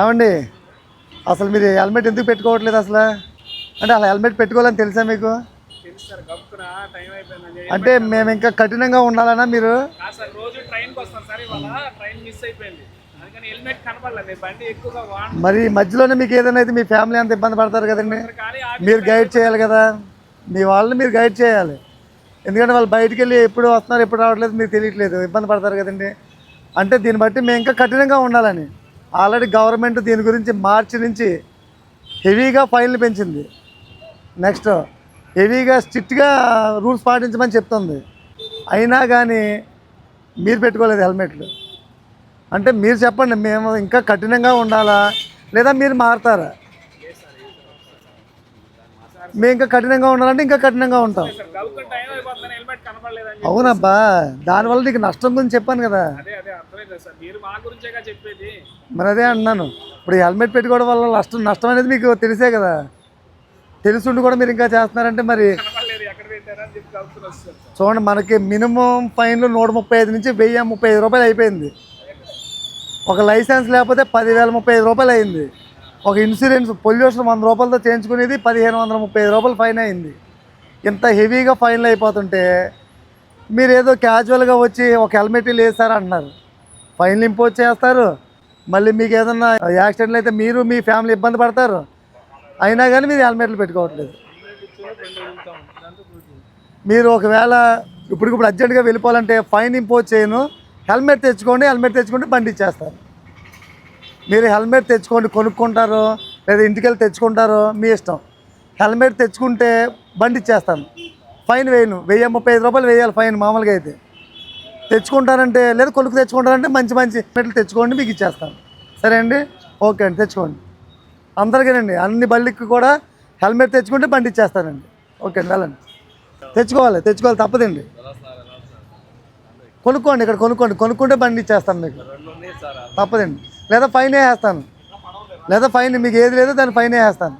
ఏమండి? అసలు మీరు హెల్మెట్ ఎందుకు పెట్టుకోవట్లేదు అసలు? అంటే అసలు హెల్మెట్ పెట్టుకోవాలని తెలుసా మీకు? అంటే మేము ఇంకా కఠినంగా ఉండాలనా మీరు? మరి మధ్యలోనే మీకు ఏదైనా అయితే మీ ఫ్యామిలీ అంత ఇబ్బంది పడతారు కదండి. మీరు గైడ్ చేయాలి కదా. మీ వాళ్ళని మీరు గైడ్ చేయాలి. ఎందుకంటే వాళ్ళు బయటికి వెళ్ళి ఎప్పుడు వస్తున్నారు ఎప్పుడు రావట్లేదు మీకు తెలియట్లేదు. ఇబ్బంది పడతారు కదండి. అంటే దీన్ని బట్టి మేము ఇంకా కఠినంగా ఉండాలని. ఆల్రెడీ గవర్నమెంట్ దీని గురించి మార్చి నుంచి హెవీగా ఫైన్లు పెంచింది. నెక్స్ట్ హెవీగా స్ట్రిక్ట్గా రూల్స్ పాటించమని చెప్తుంది. అయినా కానీ మీరు పెట్టుకోలేదు హెల్మెట్లు. అంటే మీరు చెప్పండి మేము ఇంకా కఠినంగా ఉండాలా? లేదా మీరు మారుతారా? మేము ఇంకా కఠినంగా ఉండాలంటే ఇంకా కఠినంగా ఉంటాం. అవునబ్బా దానివల్ల నీకు నష్టం గురించి చెప్పాను కదా. సార్. మీరు మా గురించేగా చెప్పేది. మరి అదే అంటున్నాను ఇప్పుడు హెల్మెట్ పెట్టుకోవడం వల్ల నష్టం నష్టం అనేది మీకు తెలిసే కదా. తెలుసుండి కూడా మీరు ఇంకా చేస్తున్నారంటే మరి కనపడలేదు ఎక్కడ చెప్పి సార్. చూడండి మనకి మినిమం ఫైన్లు నూట ముప్పై ఐదు నుంచి వెయ్యి ముప్పై ఐదు రూపాయలు అయిపోయింది. ఒక లైసెన్స్ లేకపోతే పదివేల ముప్పై ఐదు రూపాయలు అయింది. ఒక ఇన్సూరెన్స్ పొల్యూషన్ వంద రూపాయలతో చేయించుకునేది పదిహేను వందల ముప్పై ఐదు రూపాయలు ఫైన్ అయింది. ఇంత హెవీగా ఫైన్లు అయిపోతుంటే మీరు ఏదో క్యాజువల్గా వచ్చి ఒక హెల్మెట్ వేసారు అంటున్నారు ఫైన్లు ఇంపోజ్ చేస్తారు. మళ్ళీ మీకు ఏదన్నా యాక్సిడెంట్లు అయితే మీరు మీ ఫ్యామిలీ ఇబ్బంది పడతారు. అయినా కానీ మీరు హెల్మెట్లు పెట్టుకోవట్లేదు. మీరు ఒకవేళ ఇప్పటికిప్పుడు అర్జెంటుగా వెళ్ళిపోవాలంటే ఫైన్ ఇంపోజ్ చేయను. హెల్మెట్ తెచ్చుకోండి హెల్మెట్ తెచ్చుకుంటే బండి ఇచ్చేస్తారు. మీరు హెల్మెట్ తెచ్చుకోండి కొనుక్కుంటారు లేదా ఇంటికి వెళ్ళి తెచ్చుకుంటారు మీ ఇష్టం. హెల్మెట్ తెచ్చుకుంటే బండి ఇచ్చేస్తాను. ఫైన్ వేయను. వెయ్యి ముప్పై ఐదు రూపాయలు వేయాలి ఫైన్ మామూలుగా అయితే. తెచ్చుకుంటారంటే లేదా కొనుక్కు తెచ్చుకుంటారంటే మంచి మంచి మెట్లు తెచ్చుకోండి మీకు ఇచ్చేస్తాను. సరే అండి? ఓకే అండి తెచ్చుకోండి. అందరికేనండి అన్ని బళ్ళకి కూడా హెల్మెట్ తెచ్చుకుంటే బండి ఇచ్చేస్తానండి ఓకే అండి వెళ్ళండి. తెచ్చుకోవాలి తెచ్చుకోవాలి తప్పదండి. కొనుక్కోండి ఇక్కడ కొనుక్కోండి కొనుక్కుంటే బండి ఇచ్చేస్తాను మీకు. తప్పదండి. లేదా ఫైన్ వేస్తాను లేదా ఫైన్ మీకు ఏది లేదో దాన్ని ఫైన్ వేస్తాను